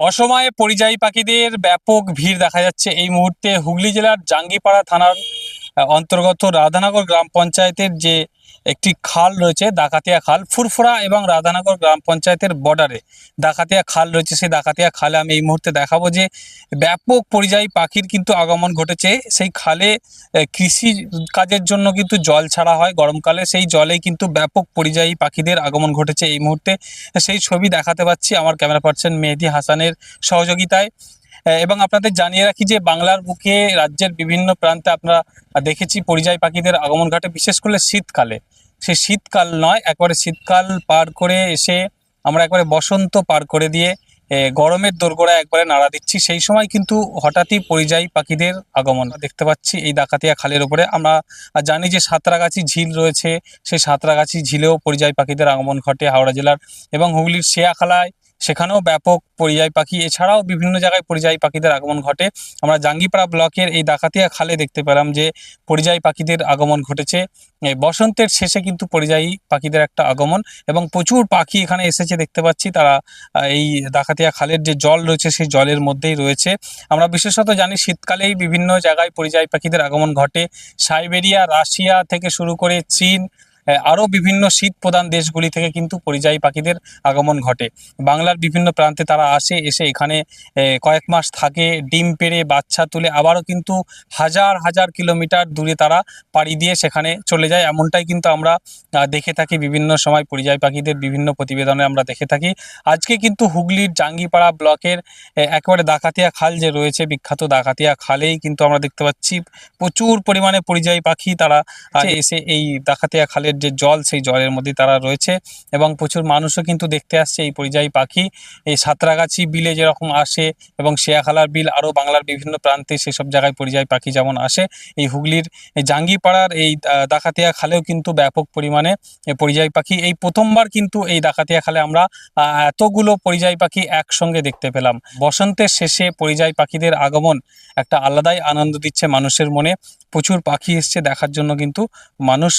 অসময়ে পরিযায়ী পাখিদের ব্যাপক ভিড় দেখা যাচ্ছে। এই মুহূর্তে হুগলি জেলার জাঙ্গিপাড়া থানার অন্তর্গত রাধানগর গ্রাম পঞ্চায়েতের যে একটি খাল রয়েছে, ডাকাতিয়া খাল, ফুরফুরা এবং রাধানগর গ্রাম পঞ্চায়েতের বর্ডারে ডাকাতিয়া খাল রয়েছে। সেই ডাকাতিয়া খালে আমি এই মুহূর্তে দেখাবো যে ব্যাপক পরিযায়ী পাখির কিন্তু আগমন ঘটেছে। সেই খালে কৃষি কাজের জন্য কিন্তু জল ছাড়া হয় গরমকালে। সেই জলে কিন্তু ব্যাপক পরিযায়ী পাখিদের আগমন ঘটেছে এই মুহূর্তে। সেই ছবি দেখাতে পাচ্ছি আমার ক্যামেরা পার্সন মেহেদি হাসানের সহযোগিতায়। এবং আপনাদের জানিয়ে রাখি যে বাংলার বুকে রাজ্যের বিভিন্ন প্রান্তে আপনারা দেখেছি পরিযায়ী পাখিদের আগমন ঘাটে, বিশেষ করে শীতকালে। সে শীতকাল নয়, একবারে শীতকাল পার করে এসে আমরা একবারে বসন্ত পার করে দিয়ে গরমের দোরগোড়া একবারে নাড়া দিচ্ছি। সেই সময় কিন্তু হঠাৎই পরিযায়ী পাখিদের আগমন দেখতে পাচ্ছি এই ডাকাতিয়া খালের উপরে। আমরা জানি যে সাঁতরাগাছি ঝিল রয়েছে, সেই সাঁতরাগাছি ঝিলেও পরিযায়ী পাখিদের আগমন ঘটে হাওড়া জেলার এবং হুগলির শেয়াখালায়। সেখানেও ব্যাপক পরিযায়ী পাখি। এছাড়াও বিভিন্ন জায়গায় পরিযায়ী পাখিদের আগমন ঘটে। আমরা জাঙ্গিপাড়া ব্লকের এই ডাকাতিয়া খালে দেখতে পেলাম যে, পরিযায়ী পাখিদের আগমন ঘটেছে। বসন্তের শেষে কিন্তু পরিযায়ী পাখিদের একটা আগমন এবং প্রচুর পাখি এখানে এসেছে দেখতে পাচ্ছি। তারা এই ডাকাতিয়া খালের যে জল রয়েছে, সেই জলের মধ্যেই রয়েছে। আমরা বিশেষত জানি শীতকালেই বিভিন্ন জায়গায় পরিযায়ী পাখিদের আগমন ঘটে। সাইবেরিয়া, রাশিয়া থেকে শুরু করে চীন আরও বিভিন্ন শীত প্রধান দেশগুলি থেকে কিন্তু পরিযায়ী পাখিদের আগমন ঘটে। বাংলার বিভিন্ন প্রান্তে তারা আসে এসে এখানে কয়েক মাস থাকে ডিম পেড়ে বাচ্চা তুলে আবারও কিন্তু হাজার হাজার কিলোমিটার দূরে তারা পাড়ি দিয়ে সেখানে চলে যায়। এমনটাই কিন্তু আমরা দেখে থাকি বিভিন্ন সময় পরিযায়ী পাখিদের বিভিন্ন প্রতিবেদনে আমরা দেখে থাকি। আজকে কিন্তু হুগলির জাঙ্গিপাড়া ব্লকের একেবারে ডাকাতিয়া খাল যে রয়েছে বিখ্যাত ডাকাতিয়া খালেই কিন্তু আমরা দেখতে পাচ্ছি প্রচুর পরিমাণে পরিযায়ী পাখি তারা এসে এই ডাকাতিয়া খালের যে জল, সেই জলের মধ্যে তারা রয়েছে এবং প্রচুর মানুষও কিন্তু দেখতে আসছে এই পরিযায়ী পাখি। এই সাঁতরাগাছি বিলে যেরকম আসে এবং শেয়াখালার বিল, আরও বাংলার বিভিন্ন প্রান্তে সেসব জায়গায় পরিযায়ী পাখি যেমন আসে। এই হুগলির জাঙ্গিপাড়ার, এই ডাকাতিয়া খালেও কিন্তু ব্যাপক পরিমাণে পরিযায়ী পাখি। এই প্রথমবার কিন্তু এই ডাকাতিয়া খালে আমরা এতগুলো পরিযায়ী পাখি একসঙ্গে দেখতে পেলাম। বসন্তের শেষে পরিযায়ী পাখিদের আগমন একটা আলাদাই আনন্দ দিচ্ছে মানুষের মনে। প্রচুর পাখি এসছে দেখার জন্য কিন্তু মানুষ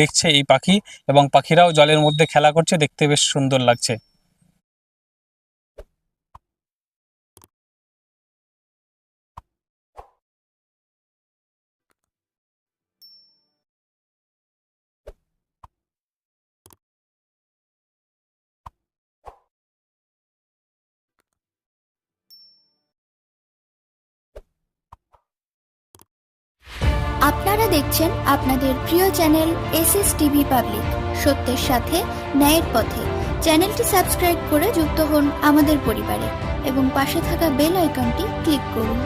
দেখছে এই পাখি এবং পাখিরাও জলের মধ্যে খেলা করছে দেখতে বেশ সুন্দর লাগছে। আপনারা দেখছেন আপনাদের প্রিয় channel S S TV public, সত্যের সাথে, ন্যায়ের পথে। চ্যানেলটি সাবস্ক্রাইব করে যুক্ত হন আমাদের পরিবারে এবং পাশে থাকা বেল আইকনটি ক্লিক করুন।